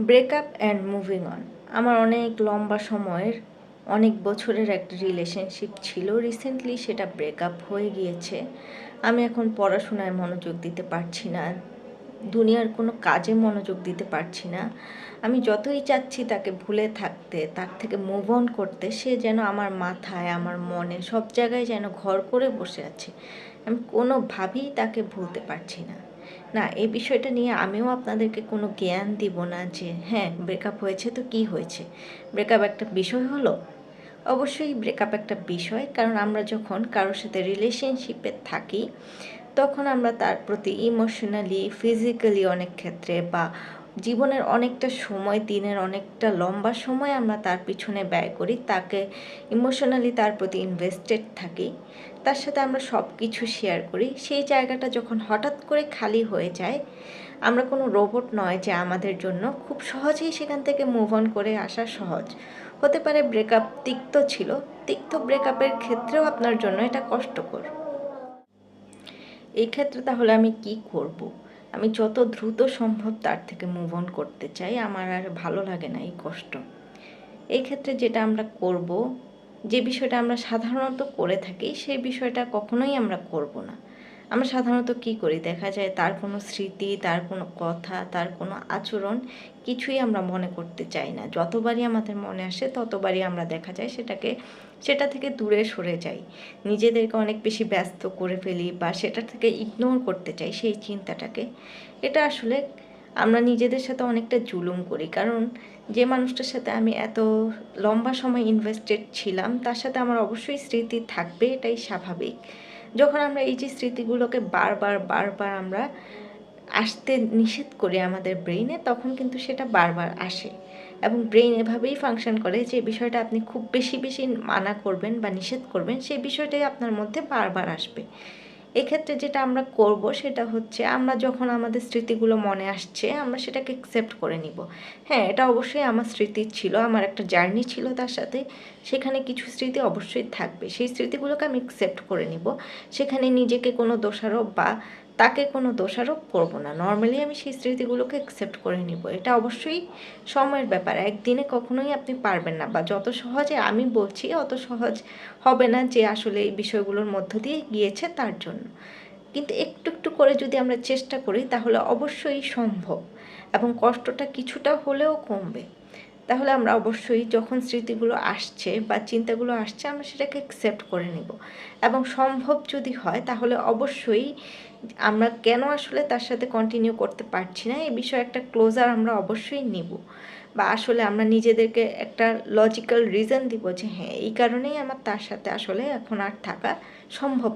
Breakup and moving on আমার অনেক লম্বা সময়ের, অনেক বছরের একটা রিলেশনশিপ ছিল। রিসেন্টলি সেটা ব্রেকআপ হয়ে গিয়েছে। আমি এখন পড়াশোনায় মনোযোগ দিতে পারছি না। দুনিয়ার কোনো কাজে মনোযোগ দিতে পারছি না। আমি যতই চাচ্ছি তাকে ভুলে থাকতে, তার থেকে মুভ অন করতে, সে যেন আমার মাথায়, আমার মনে সব জায়গায় যেন ঘর করে বসে আছে। আমি কোনোভাবেই তাকে ভুলতে পারছি না। না, এই বিষয়টা নিয়ে আমিও আপনাদেরকে কোনো জ্ঞান দিব না যে হ্যাঁ ব্রেকআপ হয়েছে তো কি হয়েছে? ব্রেকআপ একটা বিষয় হলো? অবশ্যই ব্রেকআপ একটা বিষয়, কারণ আমরা যখন কারোর সাথে রিলেশনশিপে থাকি, তখন আমরা তার প্রতি ইমোশনালি ফিজিক্যালি অনেক ক্ষেত্রে বা জীবনের অনেকটা সময়, দিনের অনেকটা লম্বা সময় আমরা তার পিছনে ব্যয় করি, তাকে ইমোশনালি তার প্রতি ইনভেস্টেড থাকি, তার সাথে আমরা সব কিছু শেয়ার করি। সেই জায়গাটা যখন হঠাৎ করে খালি হয়ে যায়, আমরা কোনো রোবট নয় যে আমাদের জন্য, খুব সহজেই সেখান থেকে মুভ অন করে আসা সহজ। হতে পারে ব্রেকআপ তিক্ত ছিল, তিক্ত ব্রেকআপের ক্ষেত্রেও আপনার জন্য এটা কষ্টকর। এই ক্ষেত্রে তাহলে আমি কি করব। আমি যত দ্রুত সম্ভব তার থেকে মুভ অন করতে চাই, আমার আর ভালো লাগে না এই কষ্ট। এই ক্ষেত্রে যেটা আমরা করব, যে বিষয়টা আমরা সাধারণত করে থাকি, সেই বিষয়টা কখনোই আমরা করব না। আমরা সাধারণত কি করি? দেখা যায় তার কোনো স্মৃতি, তার কোনো কথা, তার কোনো আচরণ কিছুই আমরা মনে করতে চাই না। যতবারই আমাদের মনে আসে, ততবারই আমরা দেখা যায় সেটাকে, সেটা থেকে দূরে সরে যাই। নিজেদেরকে অনেক বেশি ব্যস্ত করে ফেলি বা সেটা থেকে ইগনোর করতে চাই সেই চিন্তাটাকে। এটা আসলে আমরা নিজেদের সাথে অনেকটা জুলুম করি। কারণ যে মানুষটার সাথে আমি এত লম্বা সময় ইনভেস্টেড ছিলাম, তার সাথে আমার অবশ্যই স্মৃতি থাকবে, এটাই স্বাভাবিক। যখন আমরা এই যে স্মৃতিগুলোকে বারবার বারবার আমরা আসতে নিষেধ করি আমাদের ব্রেইনে, তখন কিন্তু সেটা বারবার আসে। এবং ব্রেইন এভাবেই ফাংশন করে যে বিষয়টা আপনি খুব বেশি বেশি মানা করবেন বা নিষেধ করবেন, সেই বিষয়টাই আপনার মধ্যে বারবার আসবে। এক্ষেত্রে যেটা আমরা করব সেটা হচ্ছে আমরা যখন আমাদের স্মৃতিগুলো মনে আসছে, আমরা সেটাকে অ্যাকসেপ্ট করে নিব। হ্যাঁ এটা অবশ্যই আমার স্মৃতি ছিল, আমার একটা জার্নি ছিল তার সাথে। সেখানে কিছু স্মৃতি অবশ্যই থাকবে। সেই স্মৃতিগুলোকে আমি অ্যাকসেপ্ট করে নিব। সেখানে নিজেকে কোনো দোষারোপ বা তাকে কোনো দোষারোপ করব না। নর্মালি আমি সেই স্মৃতিগুলোকে অ্যাকসেপ্ট করে নিব। এটা অবশ্যই সময়ের ব্যাপার। একদিনে কখনোই আপনি পারবেন না বা যত সহজে আমি বলছি, অত সহজ হবে না যে আসলে এই বিষয়গুলোর মধ্য দিয়ে গিয়েছে তার জন্য। কিন্তু একটু একটু করে যদি আমরা চেষ্টা করি, তাহলে অবশ্যই সম্ভব এবং কষ্টটা কিছুটা হলেও কমবে। তাহলে আমরা অবশ্যই যখন স্মৃতিগুলো আসছে বা চিন্তাগুলো আসছে, আমরা সেটাকে অ্যাকসেপ্ট করে নিব। এবং সম্ভব যদি হয়, তাহলে অবশ্যই আমরা কেন আসলে তার সাথে কন্টিনিউ করতে পারছি না, এই বিষয়ে একটা ক্লোজার আমরা অবশ্যই নিব। বা আসলে আমরা নিজেদেরকে একটা লজিক্যাল রিজন দিব যে হ্যাঁ এই কারণেই আমার তার সাথে আসলে এখন আর থাকা সম্ভব